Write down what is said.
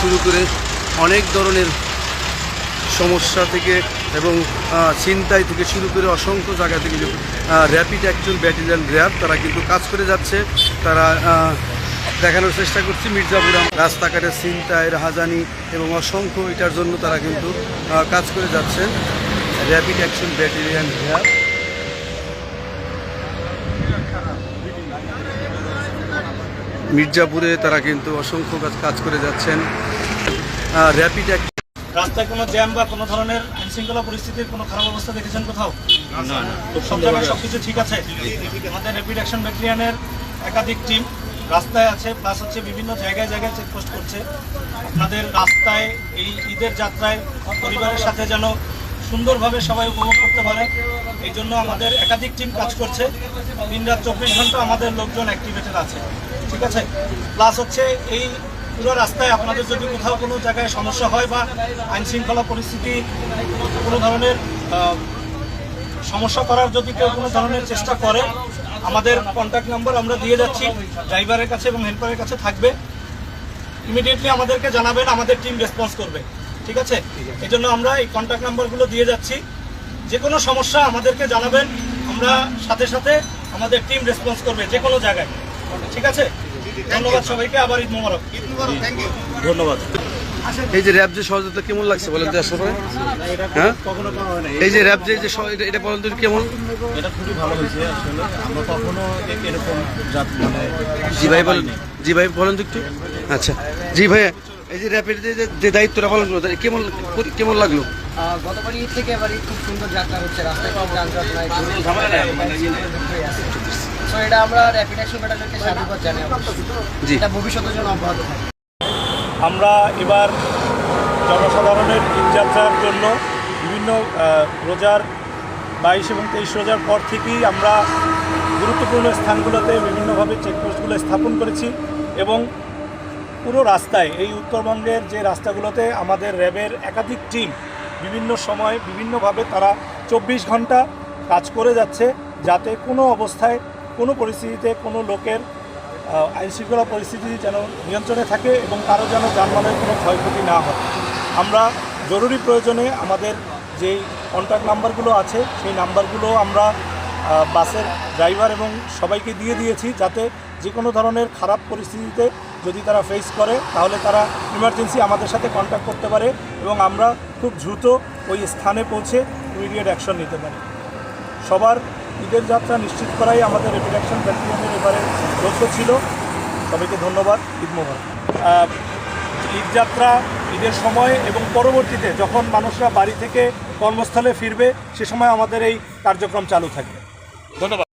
শুরু করে অনেক ধরনের সমস্যা থেকে এবং ছিনতাই থেকে শুরু করে অসংখ্য জায়গা থেকে র্যাপিড অ্যাকচুয়াল ব্যাটালিয়ান র্যাব তারা কিন্তু কাজ করে যাচ্ছে। তারা দেখানোর চেষ্টা করছি মির্জাপুরাম রাস্তাঘাটে ছিনতাই, রাহাজানি এবং অসংখ্য এটার জন্য তারা কিন্তু কাজ করে যাচ্ছেন। র্যাপিড অ্যাকশন ব্যাটালিয়ান র্যাব মির্জাপুরে তারা কিন্তু অসংখ্য কাজ কাজ করে যাচ্ছেন। র্যাপিড রাস্তায় কোনো জ্যাম বা কোনো ধরনের আইনশৃঙ্খলা পরিস্থিতির কোনো খারাপ অবস্থা দেখেছেন কোথাও? সব জায়গায় সব কিছু ঠিক আছে? আমাদের র্যাপিড অ্যাকশন ব্যাটালিয়ানের একাধিক টিম রাস্তায় আছে প্লাস হচ্ছে বিভিন্ন জায়গায় জায়গায় চেকপোস্ট করছে। আপনাদের রাস্তায় এই ঈদের যাত্রায় পরিবারের সাথে যেন সুন্দরভাবে সবাই উপভোগ করতে পারে। এই জন্য আমাদের একাধিক টিম কাজ করছে। দিন রাত চব্বিশ ঘণ্টা আমাদের লোকজন অ্যাক্টিভেটেড আছে। ঠিক আছে? প্লাস হচ্ছে এই পুরো রাস্তায় আপনাদের যদি কোথাও কোনো জায়গায় সমস্যা হয় বা আইন শৃঙ্খলা পরিস্থিতি কোনো ধরনের সমস্যা করার যদি কেউ কোনো ধরনের চেষ্টা করে, আমাদের কন্ট্যাক্ট নাম্বার আমরা দিয়ে যাচ্ছি। ড্রাইভারের কাছে এবং হেল্পারের কাছে থাকবে। ইমিডিয়েটলি আমাদেরকে জানাবেন, আমাদের টিম রেসপন্স করবে। ঠিক আছে? এই জন্য আমরা এই কন্ট্যাক্ট নাম্বারগুলো দিয়ে যাচ্ছি। যে কোনো সমস্যা আমাদেরকে জানাবেন। আমরা সাথে সাথে আমাদের টিম রেসপন্স করবে যে কোনো জায়গায়। ঠিক আছে? ধন্যবাদ সবাইকে। আবার ঈদ মোবারক। ধন্যবাদ। এই যে র্যাব যে সহযোগিতা কেমন লাগছে বলেন তো আসার পরে হ্যাঁ? কখনো পাওয়া হয় না এই যে র্যাব যে যে এটা- বলেন তো কেমন? এটা খুবই ভালো হয়েছে আসলে। আমরা কখনো এরকম জাত মানে জি ভাই বলেন। জি ভাই বলেন তো একটু। আচ্ছা। জি ভাই এই যে র্যাপের যে দায়িত্বটা পালন করল কেমন কেমন লাগল? আহ, গতবার ঈদ থেকে এবার ঈদ খুব সুন্দর যাত্রা হচ্ছে রাস্তায় যানজট নাই সো এটা আমরা র্যাপিড অ্যাকশন ব্যাটালিয়নকে সাধুবাদ জানাই জি। এটা ভবিষ্যতের জন্য অব্যাহত আমরা এবার জনসাধারণের ঈদযাত্রার জন্য বিভিন্ন রোজার বাইশ এবং তেইশ রোজার পর থেকেই আমরা গুরুত্বপূর্ণ স্থানগুলোতে বিভিন্নভাবে চেকপোস্টগুলো স্থাপন করেছি এবং পুরো রাস্তায়, এই উত্তরবঙ্গের যে রাস্তাগুলোতে আমাদের র্যাবের একাধিক টিম বিভিন্ন সময় বিভিন্নভাবে তারা চব্বিশ ঘণ্টা কাজ করে যাচ্ছে যাতে কোনো অবস্থায় কোনো পরিস্থিতিতে কোনো লোকের আইন শৃঙ্খলা পরিস্থিতি যেন নিয়ন্ত্রণে থাকে এবং কারও যেন যানবাহনের কোনো ক্ষয়ক্ষতি না হয়। আমরা জরুরি প্রয়োজনে আমাদের যেই কন্ট্যাক্ট নাম্বারগুলো আছে, সেই নাম্বারগুলো আমরা বাসের ড্রাইভার এবং সবাইকে দিয়ে দিয়েছি যাতে যে কোনো ধরনের খারাপ পরিস্থিতিতে যদি তারা ফেস করে, তাহলে তারা ইমার্জেন্সি আমাদের সাথে কন্ট্যাক্ট করতে পারে এবং আমরা খুব দ্রুত ওই স্থানে পৌঁছে ইমিডিয়েট অ্যাকশন নিতে পারি। সবার ঈদের যাত্রা নিশ্চিত করাই আমাদের র্যাপিড অ্যাকশন ব্যাটালিয়নের এবারে লক্ষ্য ছিল। সবাইকে ধন্যবাদ, ঈদ মোবারক। ঈদ যাত্রা, ঈদের সময় এবং পরবর্তীতে যখন মানুষরা বাড়ি থেকে কর্মস্থলে ফিরবে, সে সময় আমাদের এই কার্যক্রম চালু থাকবে ধন্যবাদ